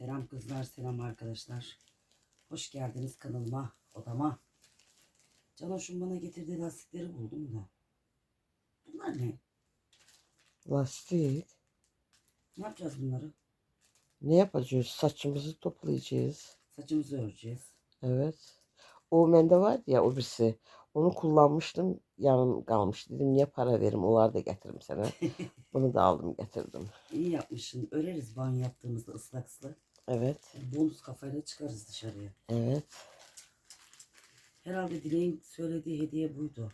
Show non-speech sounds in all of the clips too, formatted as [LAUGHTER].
Selam kızlar, selam arkadaşlar. Hoş geldiniz kanalıma, odama. Canoş'un bana getirdiği lastikleri buldum da. Bunlar ne? Lastik. Ne yapacağız bunları? Ne yapacağız? Saçımızı toplayacağız. Saçımızı öreceğiz. Evet. O bende vardı ya o birisi. Onu kullanmıştım. Yarım kalmış. Dedim niye para verim? Onlar da getiririm sana. [LAUGHS] Bunu da aldım getirdim. İyi yapmışsın. Öreriz banyo yaptığımızda ıslak ıslak. Evet. Bonus kafayla çıkarız dışarıya. Evet. Herhalde Dilek'in söylediği hediye buydu.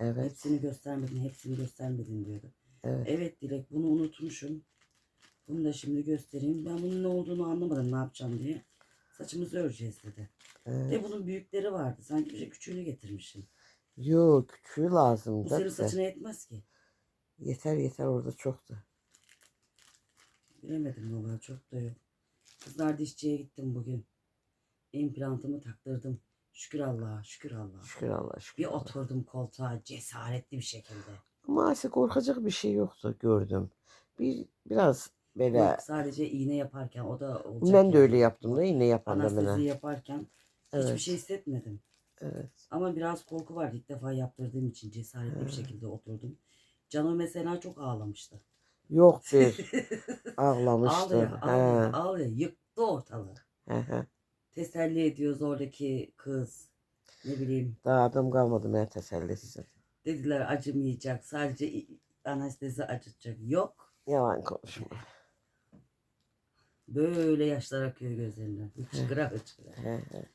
Evet. Hepsini göstermedin, hepsini göstermedin diyordu. Evet. Evet Dilek bunu unutmuşum. Bunu da şimdi göstereyim. Ben bunun ne olduğunu anlamadım ne yapacağım diye. Saçımızı öreceğiz dedi. evet. Ve bunun büyükleri vardı. Sanki bir küçüğünü getirmişsin. Yok küçüğü Bu lazım. senin da. saçına yetmez ki. Yeter yeter orada çoktu. Bilemedim valla çok da yok. Kızlar dişçiye gittim bugün. İmplantımı taktırdım. Şükür Allah'a, şükür Allah'a. Şükür Allah şükür. Bir Allah. oturdum koltuğa cesaretli bir şekilde. Ama aslında korkacak bir şey yoktu gördüm. Bir biraz böyle Yok, sadece iğne yaparken o da olacak. ben de yani. öyle yaptım da yine yapan da Anestezi bana. yaparken hiçbir Evet. şey hissetmedim. Evet. Ama biraz korku vardı. İlk defa yaptırdığım için cesaretli bir şekilde oturdum. Cano mesela çok ağlamıştı. Yok bir [LAUGHS] ağlamıştı. Ağlıyor, ağlıyor, He. ağlıyor. Yıktı ortalığı. He he. Teselli ediyoruz oradaki kız. Ne bileyim. Daha adam kalmadı ne tesellisi. Dediler acımayacak. Sadece i- anestezi acıtacak. Yok. Yalan konuşma. Böyle yaşlar akıyor gözlerinden. Hıçkıra hıçkıra. He he.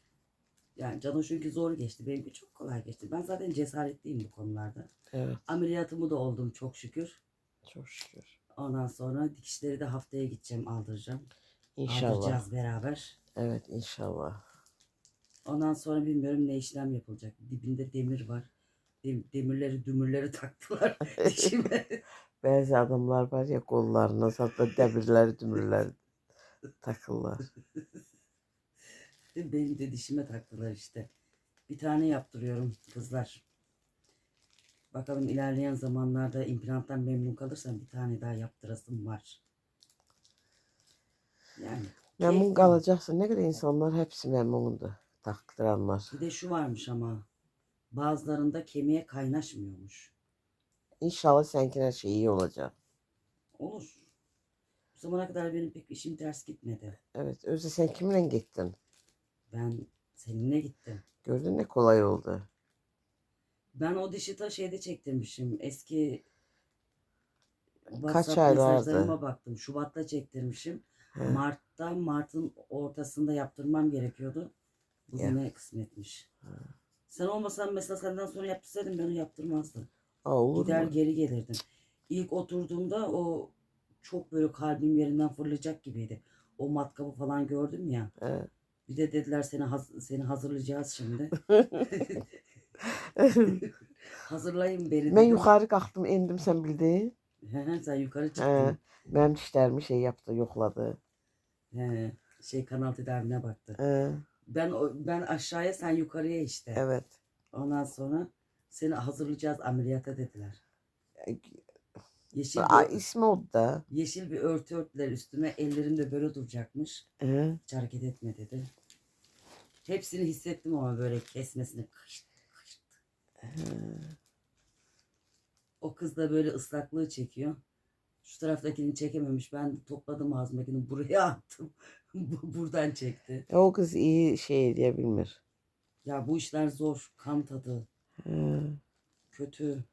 Yani Cano çünkü zor geçti. Benimki çok kolay geçti. Ben zaten cesaretliyim bu konularda. Evet Ameliyatımı da oldum çok şükür. çok şükür. Ondan sonra dikişleri de haftaya gideceğim aldıracağım. İnşallah. Aldıracağız beraber. Evet inşallah. Ondan sonra bilmiyorum ne işlem yapılacak. Dibinde demir var. Dem- demirleri dümürleri [LAUGHS] taktılar [LAUGHS] dişime. Bazı adamlar var ya kollarına zaten demirler dümürler takırlar. Benim de dişime taktılar işte. Bir tane yaptırıyorum kızlar. Bakalım ilerleyen zamanlarda implanttan memnun kalırsam bir tane daha yaptırasım var. Yani Memnun keyifli. kalacaksın. Ne kadar insanlar hepsi memnundu. Taktıranlar. Bir de şu varmış ama bazılarında kemiğe kaynaşmıyormuş. İnşallah seninkiler şey iyi olacak. Olur. Bu zamana kadar benim pek işim ters gitmedi. Evet. Özde sen kimle gittin? Ben seninle gittim. Gördün ne kolay oldu. Ben o dişi ta şeyde çektirmişim. Eski Kaç WhatsApp aylardı? mesajlarıma baktım. Şubat'ta çektirmişim. He. Mart'ta, Mart'ın ortasında yaptırmam gerekiyordu. Bugüne kısmetmiş. Sen olmasan mesela senden sonra yaptırsaydım ben onu yaptırmazdım. Aa, olur Gider mu? geri gelirdim. İlk oturduğumda o çok böyle kalbim yerinden fırlayacak gibiydi. O matkabı falan gördüm ya. He. Bir de dediler seni haz- seni hazırlayacağız şimdi. [LAUGHS] [LAUGHS] Hazırlayın beni. ben yukarı kalktım indim sen bildin. He, he, sen yukarı He. çıktın. Benim dişlerimi şey yaptı yokladı. He, şey kanal tedavine baktı. He. Ben o- ben aşağıya sen yukarıya işte. Evet. Ondan sonra seni hazırlayacağız ameliyata dediler. Yeşil Aa, bir, ismi o da. yeşil bir örtü örtüler üstüme. Ellerim de böyle duracakmış. He. Hiç hareket etme dedi. Hepsini hissettim ama böyle kesmesini. Kışt. O kız da böyle ıslaklığı çekiyor. Şu taraftakini çekememiş. Ben topladım ağzımdakini buraya attım. [LAUGHS] Bu- Buradan çekti. E, o kız iyi şey diyebilmir. Ya bu işler zor. Kan tadı. He. Kötü.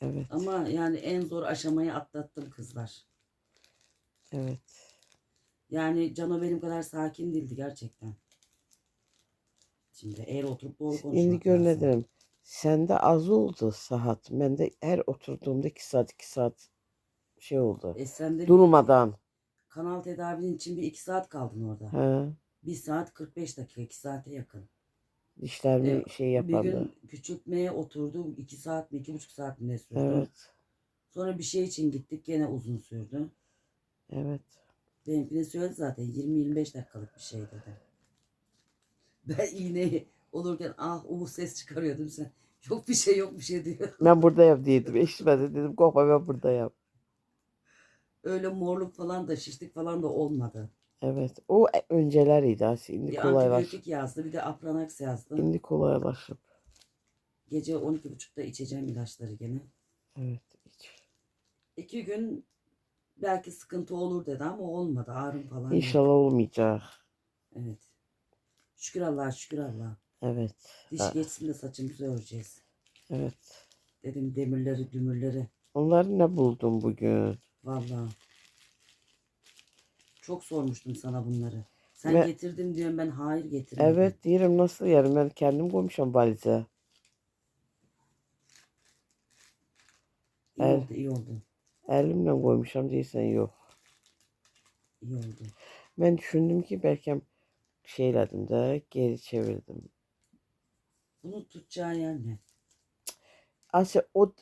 Evet. Ama yani en zor aşamayı atlattım kızlar. Evet. Yani Cano benim kadar sakin değildi gerçekten. Şimdi eğer oturup doğru konuşmak Şimdi lazım. Sende az oldu saat. Bende her oturduğumda iki saat iki saat şey oldu. E sen de Durmadan. kanal tedavinin için bir iki saat kaldın orada. He. Bir saat 45 dakika, iki saate yakın. Dişlerimi E, şey Bir yapardı. gün küçültmeye oturdum. iki saat mi, iki buçuk saat mi ne sürdü? Evet. Sonra bir şey için gittik. Gene uzun sürdü. Evet. Benimkine söyledi zaten 20-25 dakikalık bir şey dedi. [LAUGHS] Ben iğneyi olurken ah uh ses çıkarıyordum sen. [LAUGHS] Yok bir şey yok bir şey diyor. [LAUGHS] Ben buradayım dedim. Eşime de dedim korkma ben buradayım. Öyle morluk falan da şişlik falan da olmadı. Evet. O e- önceleriydi aslında. Şimdi Bir kolaylaş. antibiyotik yazdı bir de Apranax yazdı. Şimdi kolaylaşıp. Gece 12.30'da içeceğim ilaçları gene. Evet. hiç. İki gün belki sıkıntı olur dedi ama olmadı. Ağrım falan yok. İnşallah olmayacak. Evet. Şükür Allah'a şükür Allah'a. Evet. Diş geçsin de saçımızı öreceğiz. Evet. Dedim demirleri dümürleri. Onları ne buldun bugün? Vallahi. Çok sormuştum sana bunları. Sen Ve- getirdim diyorum ben hayır getirmedim. Evet diyelim nasıl yani ben kendim koymuşum valize. İyi Evet. oldu iyi oldu. Elimle koymuşum değilsen yok. İyi oldu. Ben düşündüm ki belki şeyledim de geri çevirdim. Bunu tutacağı yer ne? Asya o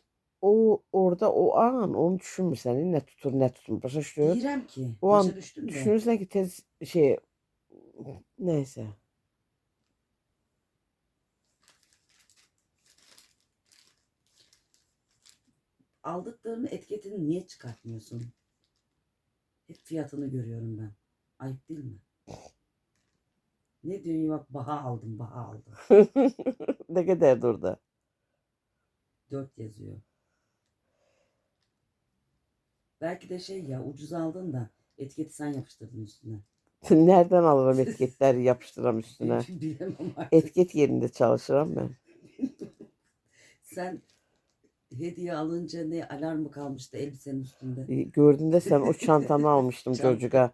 o orada o an onu düşünmürsen ne tutur ne tutun. Başa düştü. İrem ki. O Başa an düştün de. Düşünürsen ki tez şey neyse. Aldıklarının etiketini niye çıkartmıyorsun? Hep fiyatını görüyorum ben. Ayıp değil mi? Diyorsun bak baha aldım baha aldım. [LAUGHS] ne kadar orada? Dört yazıyor. Belki de şey ya ucuz aldın da etiketi sen yapıştırdın üstüne. [LAUGHS] Nereden alırım [LAUGHS] etiketleri yapıştıram üstüne? Bilemem artık. Etiket yerinde çalışıram ben. Sen hediye alınca ne alarm mı kalmıştı elbisenin üstünde? E, Gördüğünde sen o çantanı almıştım çocuğa.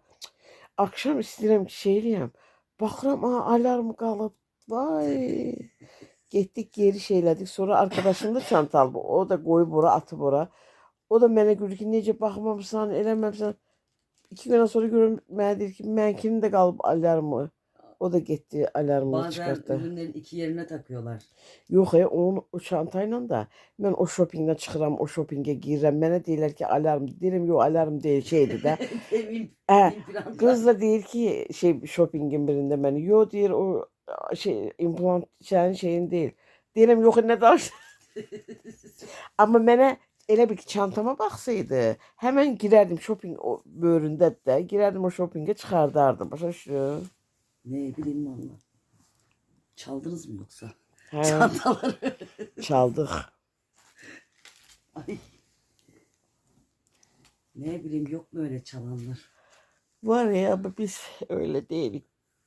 Akşam istedim ki şey diyeyim. Bakıram aa alarm kalıp. Vay. Gittik geri şeyledik. Sonra arkadaşım da çanta aldı. O da koyu bora atı bora. O da mənə gülür ki necə baxmamısan, eləməmsən. İki gündən sonra görüm mənə deyir ki, mənkinin də qalıb alarmı. O da getdi alarmını Bazen çıxartdı. ürünlerin iki yerine takıyorlar. Yox, e, onun o çantayla da mən o shoppingdən çıxıram, o shoppingə girirəm. Mənə deyirlər ki, alarm. Deyirəm, yox, alarm deyil, şeydir də. [LAUGHS] Emin, Hə, implantlar. Qız da deyir ki, şey shoppingin birində məni, yo deyir o şey implant sənin şeyin deyil. Deyirəm, yox, nə danış. [LAUGHS] Amma mənə elə bir ki, çantama baxsaydı, həmən girərdim shopping o bölümündə də, girərdim o shoppingə çıxardardım. Başa düşdün? Ne bileyim valla. Çaldınız mı yoksa? Hə, Çantaları. çaldıq. Ay. Ne bileyim yok mu öyle çalanlar? Var ya biz öyle değilik.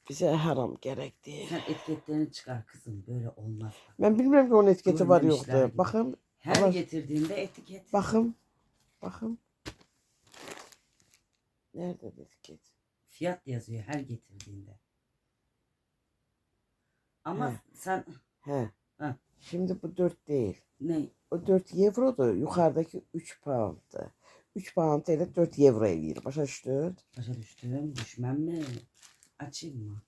Bize haram gerekti. Sen etiketlerini çıkar kızım böyle olmaz. Ben bilmiyorum ki onun etiketi var Görmemişler yoktu. gibi. Bakın, Her Ama- getirdiğinde etiket. bakın, bakın. Nerede etiket? Fiyat yazıyor her getirdiğinde. Ama He. sen He. Ha. Şimdi bu 4 değil. ne? O 4 eurodu. Yukarıdaki 3 pound'dı. 3 pound ile 4 euro eləyir. Başa düşdün? Başa düştüm. Düşmem mi? Açayım mı?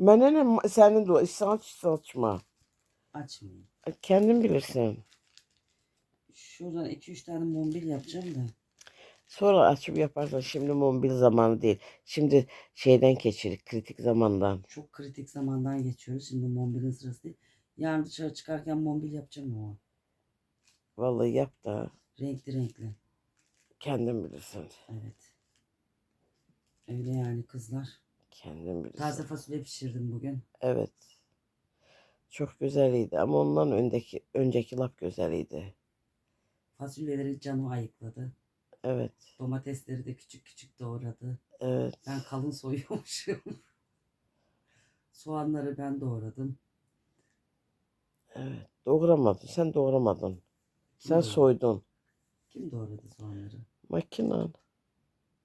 Mənə nə sənin də o saç saçma. Açmayayım. Kendin bilirsin. Şuradan 2-3 tane mobil yapacağım da. Sonra açıp yaparsan şimdi mobil zamanı değil. Şimdi şeyden geçirik kritik zamandan. Çok kritik zamandan geçiyoruz. Şimdi mobilin sırası değil. Yarın dışarı çıkarken mobil yapacağım ama. Vallahi yap da Renkli renkli. kendin bilirsin. Evet. Öyle yani kızlar. Kendin bilirsin. Taze fasulye pişirdim bugün. Evet. Çok güzeliydi ama ondan öndeki önceki lap güzeliydi. Fasulyeleri canı ayıkladı. Evet. Domatesleri de küçük küçük doğradı. Evet. Ben kalın soyuyormuşum. Soğanları ben doğradım. Evet. Doğramadın. Sen doğramadın. Kim Sen doğradı? soydun. Kim doğradı soğanları? Makinan.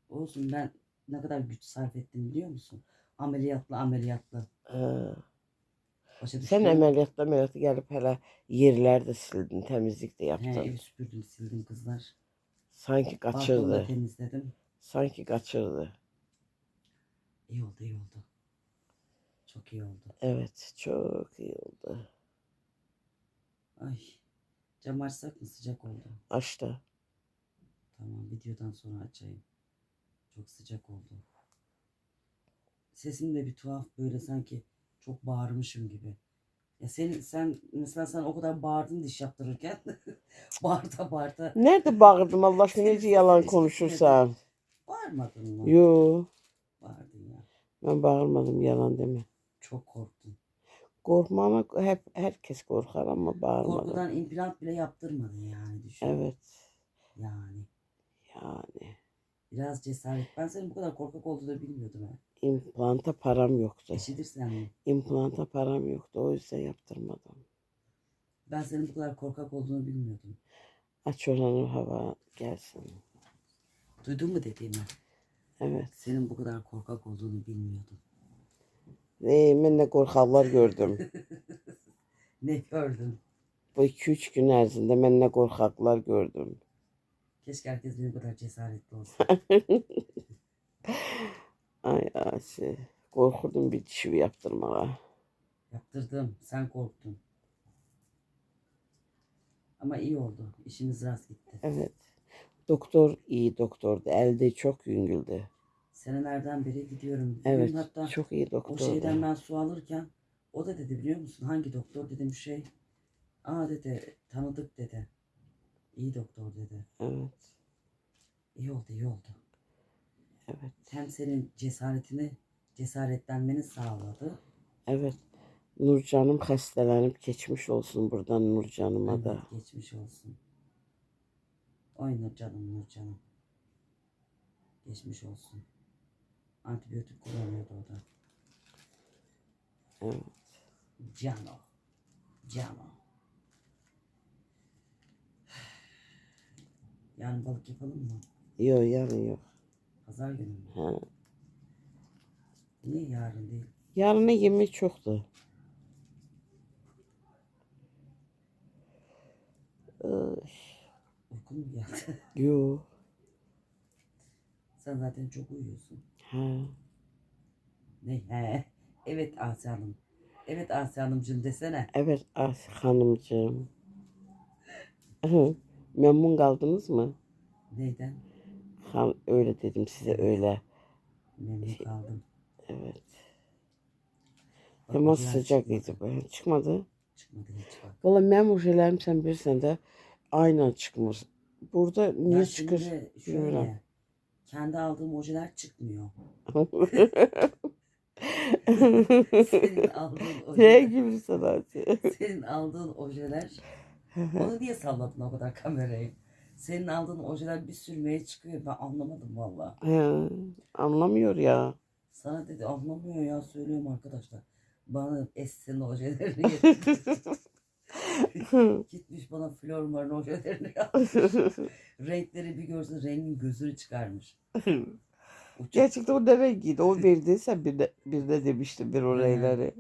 Olsun ben ne kadar güç sarf ettim biliyor musun? Ameliyatla ameliyatla. Başa Sen əməliyyata gəlib hələ yerlər də sildin, təmizlik də He, yaptın. evi süpürdüm sildim kızlar. Sanki Balkonu da qaçırdı. temizledim. Sanki qaçırdı. İyi oldu iyi oldu. Çok iyi oldu. Evet, çok iyi oldu. Ay. Cam açsak mı sıcak oldu? Açtı. Tamam videodan sonra açayım. Çok sıcak oldu. Sesim de bir tuhaf böyle sanki çok bağırmışım gibi. Ya sen sen mesela sen o kadar bağırdın diş yaptırırken [LAUGHS] [LAUGHS] bağırta bağırta Nerede bağırdım Allah aşkına necə yalan konuşursan? bağırmadın mı? Yo. Bağırdın ya. Ben bağırmadım yalan deme. Çok korktun. Korkmama hep herkes korkar ama bağırmadım. Korkudan implant bile yaptırmadın yani düşün. Evet. Yani. Yani Biraz cesaret. Ben senin bu kadar korkak olduğunu bilmiyordum ha. implanta param yoktu. Eşidirsen mi? İmplanta param yoktu. O yüzden yaptırmadım. Ben senin bu kadar korkak olduğunu bilmiyordum. Aç oranı hava gelsin. Duydun mu dediğimi? Evet. Senin bu kadar korkak olduğunu bilmiyordum. Ee, ben ne korkaklar gördüm. [LAUGHS] Ne gördün? Bu iki üç gün ərzində mən nə qorxaqlar gördüm. Keşke herkes benim kadar cesaretli olsa. [LAUGHS] Ay Asi. Qorxurdum bir dişi yaptırmağa. Yaptırdım. Sen korktun. Ama iyi oldu. İşimiz rast gitti. Evet. Doktor iyi doktordu. Elde çok yüngüldü. Senelerden beri gidiyorum. Bugün Evet. hatta Çok iyi o doktordu. şeyden ben su alırken o da dedi biliyor musun? Hangi doktor dedim şey. Aa dedi tanıdık dedi. İyi doktor dedi. Evet. İyi oldu iyi oldu. Evet. Hem senin cesaretini cesaretlenmeni sağladı. Evet. Nurcanım xəstələnib keçmiş olsun buradan Nurcanıma da. Geçmiş olsun. Oyna canım Nur canım. Geçmiş olsun. Antibiyotik kullanıyordu o da. Evet. Cano. Cano. Yarın balık yapalım mı? Yok yarın yok. Pazar günü mü? Ha. Niye yarın değil? Yarına yemək çoxdur. Ay, Uykun mu geldi? [LAUGHS] Yok. Sen zaten çok uyuyorsun. Ha. Ne? He. Evet Asya Hanım. Evet Asya Hanımcığım desene. Evet Asi xanımcığım. Memnun kaldınız mı? Neyden? Han, öyle dedim size öyle. Memnun kaldım. Evet. Ama ojeler sıcak çıkmadı. idi böyle. Çıkmadı. Çıkmadı hiç bak. Valla mənim ojelerim sən bilirsən də aynen çıkmır. Burada niye Ya çıkır? şimdi bilmiyorum. şöyle. Kendi aldığım ojeler çıkmıyor. [LAUGHS] Senin aldığın ne ojeler. gibi senin aldığın ojeler. Onu niye salladın o kadar kamerayı? Senin aldığın ojeler bir sürmeye çıkıyor. Ben anlamadım valla. He, anlamıyor ya. Sana dedi anlamıyor ya söylüyorum arkadaşlar. Bana Essen'in ojelerini [LAUGHS] getirdi. [LAUGHS] Gitmiş bana Flormar'ın ojelerini. [LAUGHS] Renkleri bir görse rengin gözünü çıkarmış. Uçuk. Gerçekten o ne rengiydi? O verdi sen bir de, bir de demiştin bir orayları.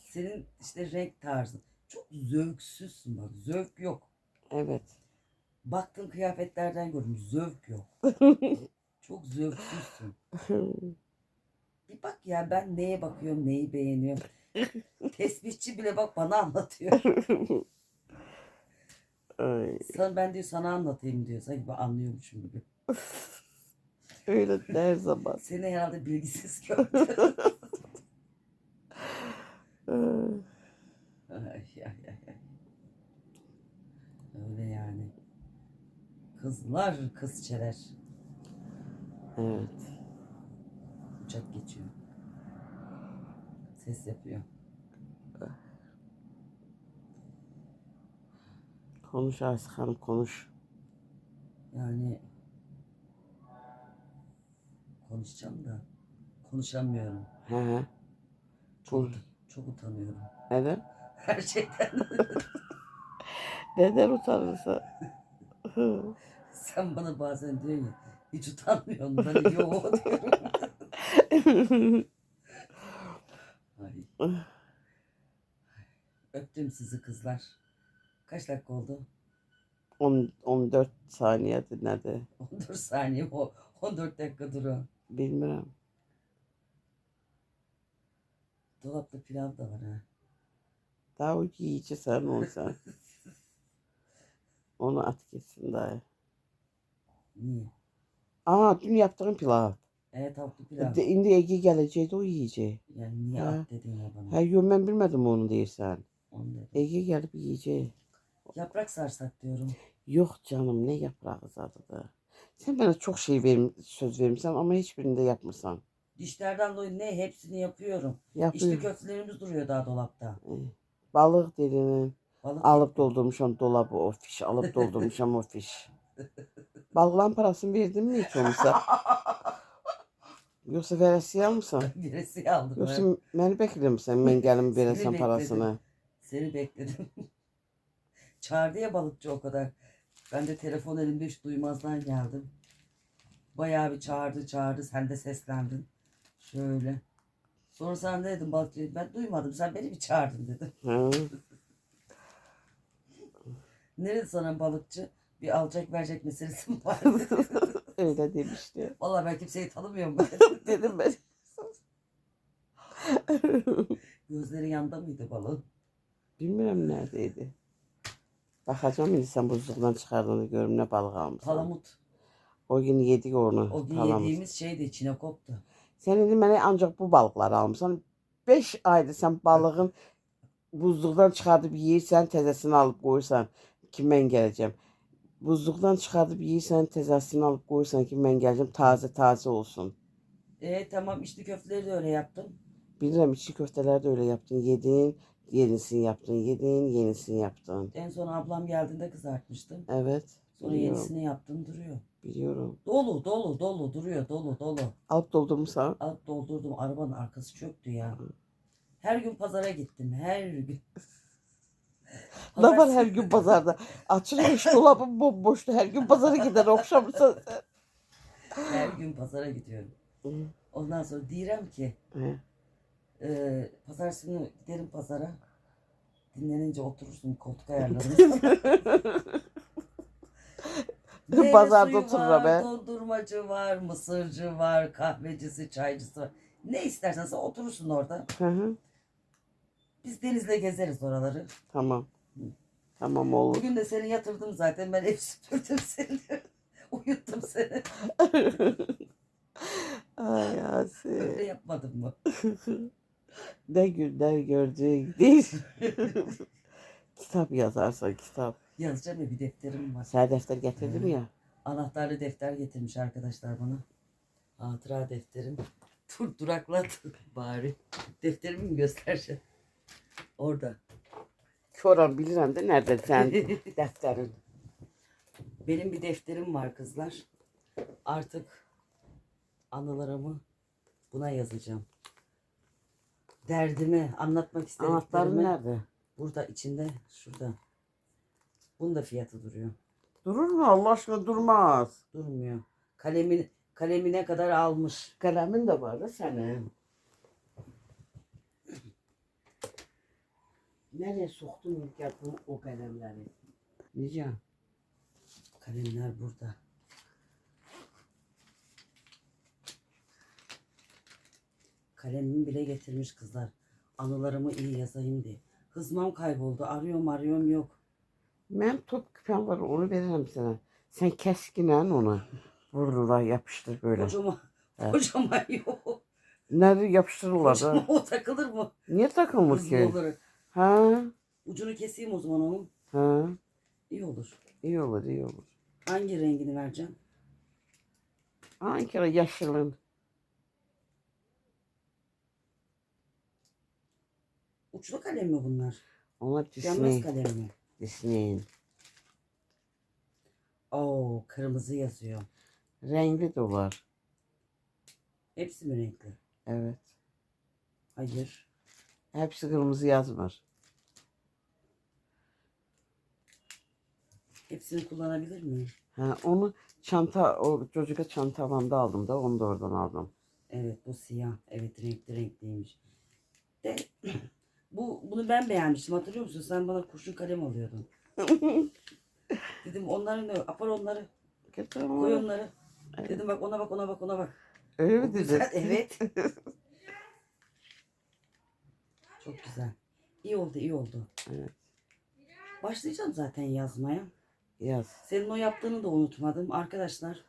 Senin işte renk tarzın. Çok zevksüzsün bak. Zevk yok. evet. Baktığın kıyafetlerden gördüm. Zevk yok. Çok zevksüzsün. Bir bak ya ben neye bakıyorum, neyi beğeniyorum. [LAUGHS] Tesbihçi bile bak bana anlatıyor. [LAUGHS] Ay, Sana, ben diyor sana anlatayım diyor. Sanki ben anlıyormuşum gibi. [LAUGHS] öyle her zaman. Seni herhalde bilgisiz gördü. Ay, ay, ay. Öyle yani. Kızlar kızçeler. Evet. Uçak geçiyor. Ses yapıyor. Konuş Asi Hanım konuş. Yani konuşacağım da konuşamıyorum. He he. Çok, Konuş. çok utanıyorum. Neden? Her şeyden. [LAUGHS] Neden utanırsın? Sen bana bazen diyorsun ya hiç utanmıyorsun. Ben yo [LAUGHS] diyorum. Ay. Öptüm sizi kızlar. Kaç dakika oldu? 10, 14 saniye dinledi. 14 saniye o 14 dakika durun. Bilmiyorum. Dolapta pilav da var ha. Daha o yiyici sen olsan. [LAUGHS] Onu at gitsin daha. Niye? Aa dün yaptığım pilav. Evet tavuklu pilav. De, indi Ege gelecekti o yiyecek. Yani niye Ha. at dedin ya bana? Ha yok ben bilmedim onu deyirsən. Onu dedim. Ege gelip yiyecek. Yaprak sarsak diyorum. Yok canım ne yaprağı zadıdır. Sen bana çok şey verim, söz vermişsin ama hiçbirini de yapmasan. Dişlerden dolayı ne hepsini yapıyorum. İşte Yapıyorum. köftelerimiz duruyor daha dolapta. Balık dilinin Balık alıp doldurmuşam dolabı o fiş. Alıp doldurmuşam o fiş. [LAUGHS] Balığın parasını verdin mi hiç olmasa? [LAUGHS] Yoksa veresiye almışsan? [LAUGHS] birisi aldım. Yoksa ben. beni bekler misin? Ben gelin veresen parasını. Seni bekledim. [LAUGHS] Çağırdı ya balıkçı o kadar. Ben de telefon elimde hiç duymazdan geldim. Bayağı bir çağırdı çağırdı. Sen de seslendin. Şöyle. Sonra sen ne dedin balıkçı? Ben duymadım. Sen beni bir çağırdın dedim. [LAUGHS] Nerede sana balıkçı? Bir alacak verecek meselesi mi var? Öyle demişti. Vallahi ben kimseyi tanımıyorum ben. [LAUGHS] Dedim ben. [LAUGHS] Gözleri yanda mıydı balığın? Bilmiyorum neredeydi. Bakacağım şimdi sen buzluktan çıkardığını görüm ne balık almışsın. Palamut. O gün yedik onu. O gün palamut. yediğimiz şeydi çinekoptu. Sen dedim bana ancak bu balıkları almışsın. Beş aydır sen balığın [LAUGHS] buzluktan çıkartıp yiyirsən, təzəsini alıp qoyursan ki mən gələcəm. Buzluktan çıkartıp yiyirsən, təzəsini alıp qoyursan ki mən gələcəm, taze taze olsun. E tamam içli köfteleri de öyle yaptım. Bilirəm içli köfteler de öyle yaptın. Yedin, yenisini yaptın. Yedin, yenisini yaptın. En son ablam geldiğinde kızartmıştım. Evet. Sonra biliyorum, yenisini yaptım duruyor. Biliyorum. Dolu dolu dolu duruyor dolu dolu. Alıp doldurmuşsan. Alıp doldurdum arabanın arkası çöktü ya. Her gün pazara gittim her gün. Ne var her gün pazarda? Açılmış [LAUGHS] dolabın bomboştu. Her gün pazara gider okşamırsan sen. Her gün pazara gidiyorum. Ondan sonra direm ki He. e, pazartesi günü giderim pazara. Dinlenince oturursun koltuk ayarlarım. [LAUGHS] Meyve Pazarda suyu oturur var, be. Dondurmacı var, mısırcı var, kahvecisi, çaycısı var. Ne istersen sen oturursun orada. Hı hı. Biz denizle gezeriz oraları. Tamam. Tamam olur. Bugün de seni yatırdım zaten. Ben ev süpürdüm seni. [LAUGHS] Uyuttum seni. [LAUGHS] Ay Asi. Öyle yapmadım mı? [LAUGHS] Ne günler gördük değil. kitap yazarsan kitap. Yazacağım ya bir defterim var. Sen defter getirdim ya. Anahtarlı defter getirmiş arkadaşlar bana. Hatıra defterim. Dur duraklat bari. Defterimi mi göstereceğim? Orada. Koran bilirəm de nerede sen [LAUGHS] defterin. Benim bir defterim var kızlar. Artık anılarımı buna yazacağım. Derdimi, anlatmak Anahtarın istediklerimi nerede? burada içinde, şurada. Bunun da fiyatı duruyor. Durur mu? Allah aşkına durmaz. Durmuyor. Kalemin kalemine kadar almış. Kalemin de var da senin. Nereye soktun İlker bu o kalemleri? Necə? Kalemler burada. Kalemimi bile getirmiş kızlar. Anılarımı iyi yazayım diye. Hızmam kayboldu. Arıyorum arıyorum yok. Mənim top küpəm var, onu verərəm sənə. Sən kəskinən onu vururlar, yapışdır böyle. Kocaman, Evet. kocaman yok. Nerede yapıştırırlar da? Kocaman o takılır mı? Niye takılmır Hızlı ki? olarak. Ha? Ucunu keseyim o zaman onun. Ha? İyi olur. İyi olur, iyi olur. Hangi rengini vereceğim? Ankara yaşılın. Uçlu kalem mi bunlar? Yanmaz Disney. kalem mi? Disney'in. Oo kırmızı yazıyor. Renkli de var. Hepsi mi renkli? Evet. Hayır. Hepsi kırmızı yazmır. Hepsini kullanabilir miyim? Ha, onu çanta, o çocuğa çanta alanda aldım da onu da oradan aldım. Evet bu siyah. Evet renkli renkliymiş. De [CLEARS THROAT] bu bunu ben beğenmiştim hatırlıyor musun? Sen bana kurşun kalem alıyordun. [LAUGHS] Dedim onları ne? Apar onları. Koy onları. Evet. Dedim bak ona bak ona bak ona bak. Öyle mi dedin? evet. [LAUGHS] Çok güzel. İyi oldu iyi oldu. Evet. Başlayacağım zaten yazmaya. Yaz. Senin o yaptığını da unutmadım. Arkadaşlar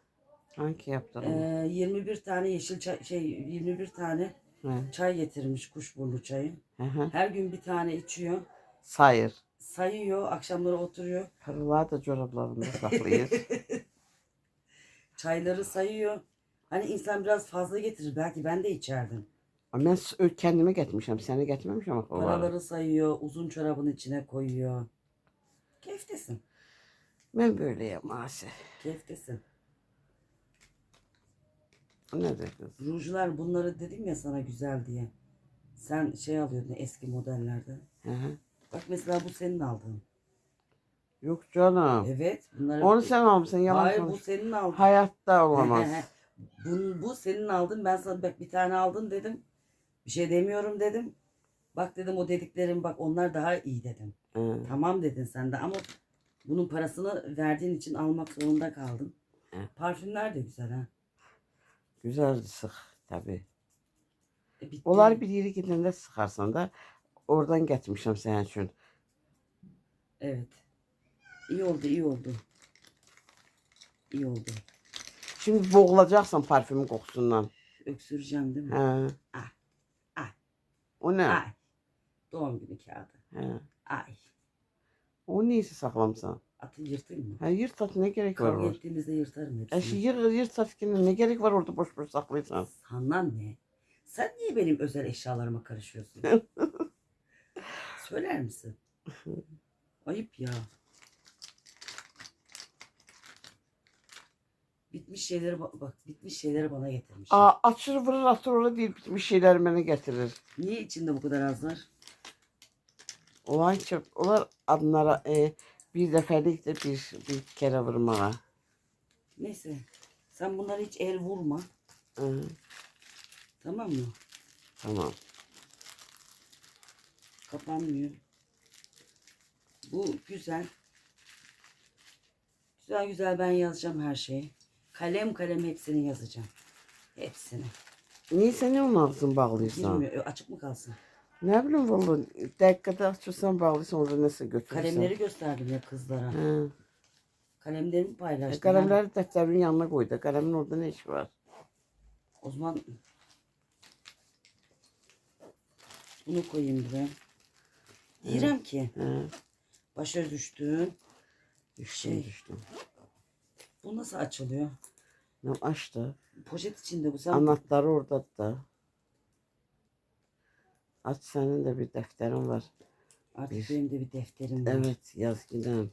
Hangi yaptın eee, 21 tane yeşil çay, şey 21 tane He. çay getirmiş kuşburnu çayı. Hı hı. Her gün bir tane içiyor. Sayır. Sayıyor, akşamları oturuyor. Paralar da çoraplarında saklayır. [LAUGHS] Çayları sayıyor. Hani insan biraz fazla getirir. Belki ben de içerdim. Ama Ben s- kendime getirmişim. Seni getirmemişim ama. Paraları sayıyor. Uzun çorabın içine koyuyor. Keyiftesin. Ben böyleyim Asi. Keyiftesin. Nedir kız? Rujlar bunları dedim ya sana güzel diye. Sen şey alıyordun eski modellerde. Hı hı. Bak mesela bu senin aldığın. Yok canım. Evet. Bunları... Onu sen almışsın yalan Hayır bu konuş. senin aldığın. Hayatta [LAUGHS] olamaz. bu, bu senin aldın. Ben sana bak bir tane aldın dedim. Bir şey demiyorum dedim. Bak dedim o dediklerim bak onlar daha iyi dedim. Hı. Tamam dedin sen de ama bunun parasını verdiğin için almak zorunda kaldın. Evet. Parfümler de güzel ha. Güzeldi sık tabii. E, bitti. Onlar bir yere gidende sıkarsan da oradan getirmişim senin için. Evet. İyi oldu iyi oldu. İyi oldu. Şimdi boğulacaksan parfümün kokusundan. Öksüreceğim değil mi? He. Ah, ah. O ne? Ay. Doğum günü kağıdı. He. Ay. O neyse saklamsan. Atı yırtayım mı? Ha yırt at ne gerek var Kavga orada? ettiğimizde yırtarım hepsini. yır, yırt at yine ne gerek var orada boş boş saklaysan? Sana ne? Sen niye benim özel eşyalarıma karışıyorsun? [LAUGHS] Söyler misin? Ayıp ya. Bitmiş şeyleri ba- bak bitmiş şeyleri bana getirmiş. Aa, açır vurur atır orada değil bitmiş şeyler beni getirir. Niye içinde bu kadar az var? Olay çok. Onlar adlara e, bir defelik de bir, bir kere vurmaya. Neyse. Sen bunları hiç el vurma. Hı, Tamam mı? tamam. Kapanmıyor. Bu güzel. Güzel güzel ben yazacağım her şeyi. Kalem kalem hepsini yazacağım. Hepsini. Niye sen ne ağzını bağlıyorsan? Bilmiyor. Ö, Açık mı kalsın? Ne bileyim vallahi dakikada açırsan bağlıyorsan orada nasıl götürürsen. Kalemleri gösterdim ya kızlara. He. Kalemlerimi E, paylaştım. kalemleri defterin yanına koy da kalemin orada ne işi var? O zaman bunu koyayım buraya. Diyeceğim ki He. başa düştü. Düştüm Şey. düştüm. Bu nasıl açılıyor? Ne açtı. Poşet içinde bu. Sen Anahtarı orada da. Aç senin de bir defterin var. Artık Bir- benim de bir defterim var. Evet yaz gidelim.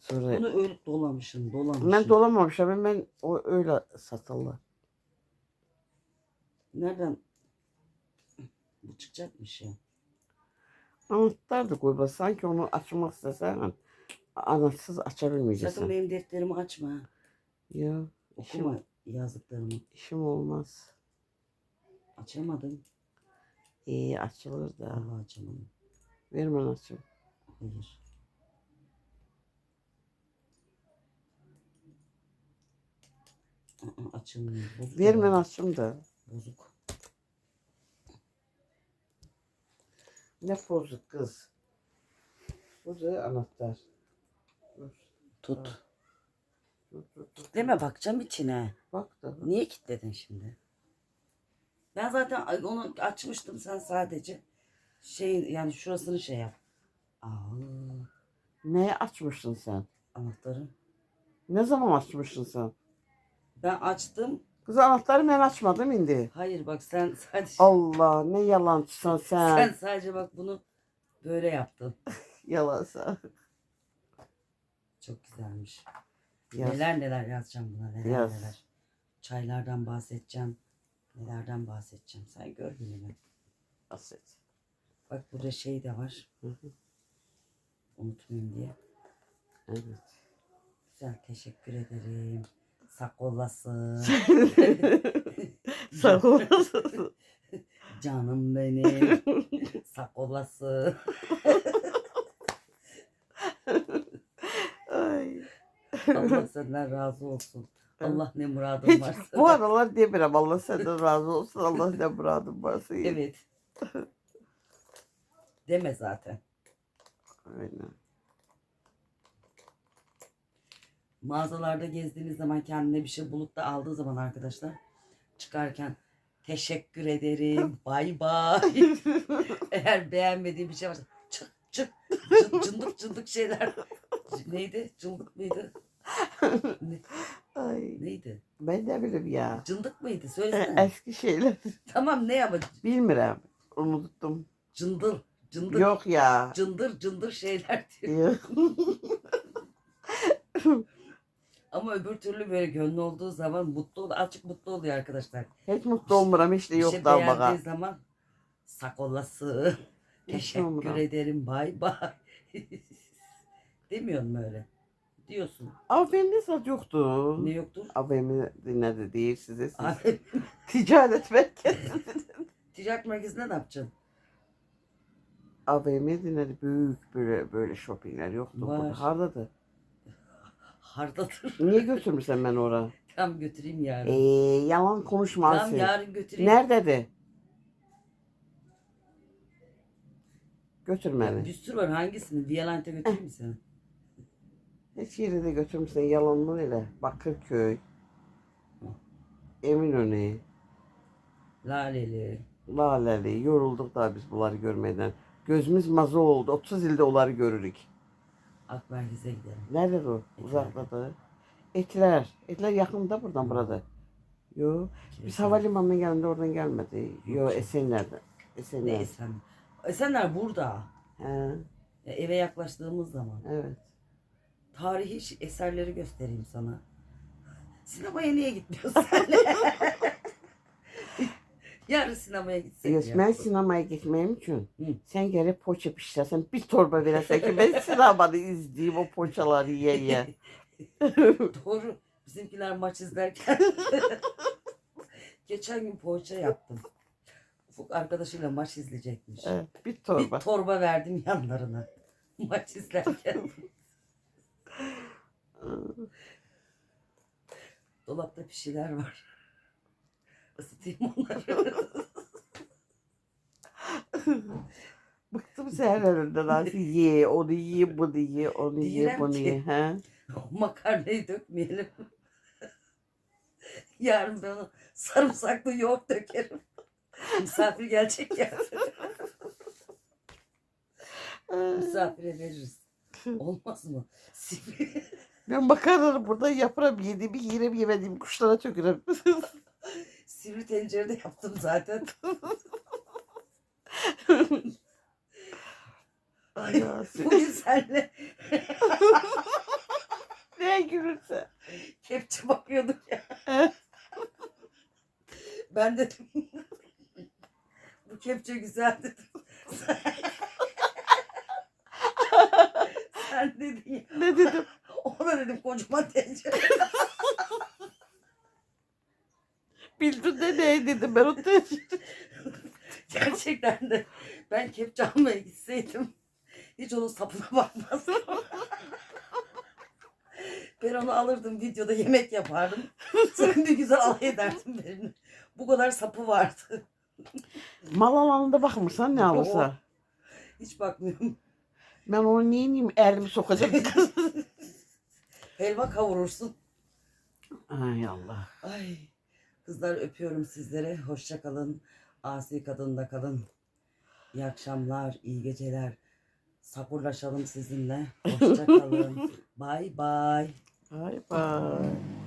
Sonra Bunu öyle dolamışım, dolamışım. ben dolamamışım ben, ben o öyle satılır. Nereden? Bu çıkacakmış ya. Koy bak, sanki onu açmak istesen Sakın açabilmeyeceksin. benim defterimi açma. Ya işim, Okuma yazdıklarımı. işim olmaz. Açamadım. İyi açılır da. Allah açamadım. Ver bana açım. Hayır. [CLEARS THROAT] Açılmıyor. Bozuk. Ver bana açım da. Bozuk. Ne bozuk kız. Bu da anahtar. Tut. dur, dur, dur. Deme bakacağım içine. Bak da. Niye kilitledin şimdi? Ben zaten onu açmıştım sen sadece şey yani şurasını şey yap. Aa, Neye açmışsın sen? anahtarı. Ne zaman açmışsın sen? Ben açtım. Kız anahtarı ben açmadım indi. Hayır bak sen [LAUGHS] sadece Allah ne yalancısın sen. sen sadece bak bunu böyle yaptın. [LAUGHS] Yalan sen. Çok güzelmiş. Yaz. Neler neler yazacağım buna neler Yaz. neler. Çaylardan bahsedeceğim. Nelerden bahsedeceğim. Sen gör gününü. Aset. Bak burada şey de var. Hı hı. Unutmayayım diye. Evet. Güzel teşekkür ederim. Sak olasın. [LAUGHS] Sağ olasın. [LAUGHS] Canım benim. Sak olasın. [LAUGHS] Ay. Allah senden razı olsun. Allah ne muradın Hiç varsa. bu aralar demiyorum Allah senden razı olsun. Allah ne muradın varsa. ye. Evet. [LAUGHS] Deme zaten. Aynen. Mağazalarda gezdiğiniz zaman kendine bir şey bulup da aldığı zaman arkadaşlar çıkarken teşekkür ederim. [LAUGHS] Bay bay. [LAUGHS] Eğer beğenmediği bir şey varsa çık çık cın- cındık cındık şeyler. Neydi? Cıldık mıydı? Ne? Ay, Neydi? ben de bileyim ya. Cındık mıydı? E, Söylesene. Eski şeyler. [LAUGHS] tamam ne ama Bilmiyorum. Unuttum. cındır. Cındır. Yok ya. Cındır cındır şeyler [LAUGHS] diyor. Yok. [LAUGHS] Ama öbür türlü böyle gönlü olduğu zaman mutlu ol, azıcık mutlu oluyor arkadaşlar. Hiç mutlu olmuram işte yok şey beğendiği baka. zaman sak olasın. Hiç Teşekkür olmuram. ederim bay bay. Demiyor mu öyle? Diyorsun. AVM'de saat yoktu. Ne yoktur? AVM dinledi değil size siz. [LAUGHS] Ticaret merkezi. [LAUGHS] ticaret merkezinde ne yapacaksın? AVM dinledi büyük böyle böyle shoppingler yoktu. Var. burada. Hardadı. [LAUGHS] Hardadır. Niye götürmüşsen ben oraya? Tam götüreyim yarın. Ee, yalan konuşma Asi. yarın götüreyim. Nerededir? Götür beni. Bir sürü var hangisini? Violante götüreyim mi seni? Hiç yere de götürmüşsen yalan mı öyle? Bakırköy. Eminönü. Laleli. Laleli. Yorulduk da biz bunları görmeden. Gözümüz mazı oldu. 30 ilde onları görürük. Ak merkeze gidelim. Nerede o? Uzakta Etler. Etler yakında buradan burada. Yo. Biz havalimanına geldiğinde oradan gelmedi. Yo Esenler'de. Ne Esenler. Esen? Esenler burada. He, Ya eve yaklaştığımız zaman. evet. Tarihi eserleri göstereyim sana. Sinemaya niye gitmiyorsun sen? [LAUGHS] Yarın sinemaya gitsek Yok, ya. ben sinemaya gitmeyim için. Hı. Sen gelip poğaça pişirsen bir torba verirsen ki ben sinemada izleyeyim o poğaçaları ye ye. [LAUGHS] Doğru. Bizimkiler maç izlerken [LAUGHS] geçen gün poğaça yaptım. Ufuk arkadaşıyla maç izleyecekmiş. Evet, bir Bir torba. torba verdim yanlarına. Maç izlerken. Dolapta bir şeyler var. Isıtayım onları. Bıktım seher önünden nasıl ye, onu ye, bunu ye, onu ye, Diyemem bunu ki. ye. He? Makarnayı dökmeyelim. Yarın ben sarımsaklı yoğurt dökerim. Misafir gelecek ya. Misafire veririz. Olmaz mı? Sivri, Ben makarnanı burada yaparım, yediğimi yerim, yemediğimi kuşlara tökürüm. [LAUGHS] sivri tencerede yaptım zaten. Ay ya, Bugün senle [LAUGHS] ne gülürse. kepçe bakıyorduk ya. Ben dedim [LAUGHS] bu kepçe güzel dedim. Sen dedin ya. Dedim? Kocaman tencere. Bildin de ne dedim ben o tencere. [LAUGHS] Gerçekten de ben kepçe almaya gitseydim hiç onun sapına bakmazdım. ben onu alırdım videoda yemek yapardım. Sen bir güzel alay ederdim benimle. Bu kadar sapı vardı. Mal alanında bakmışsan ne alırsa. Hiç bakmıyorum. Ben onu niye yiyeyim elimi sokacağım. Helva kavurursun. Ay Allah. Ay kızlar öpüyorum sizlere. Hoşça kalın. Asi kadında kalın. İyi akşamlar, iyi geceler. Sakurlaşalım sizinle. Hoşça kalın. [LAUGHS] Bye bye. Bye bye.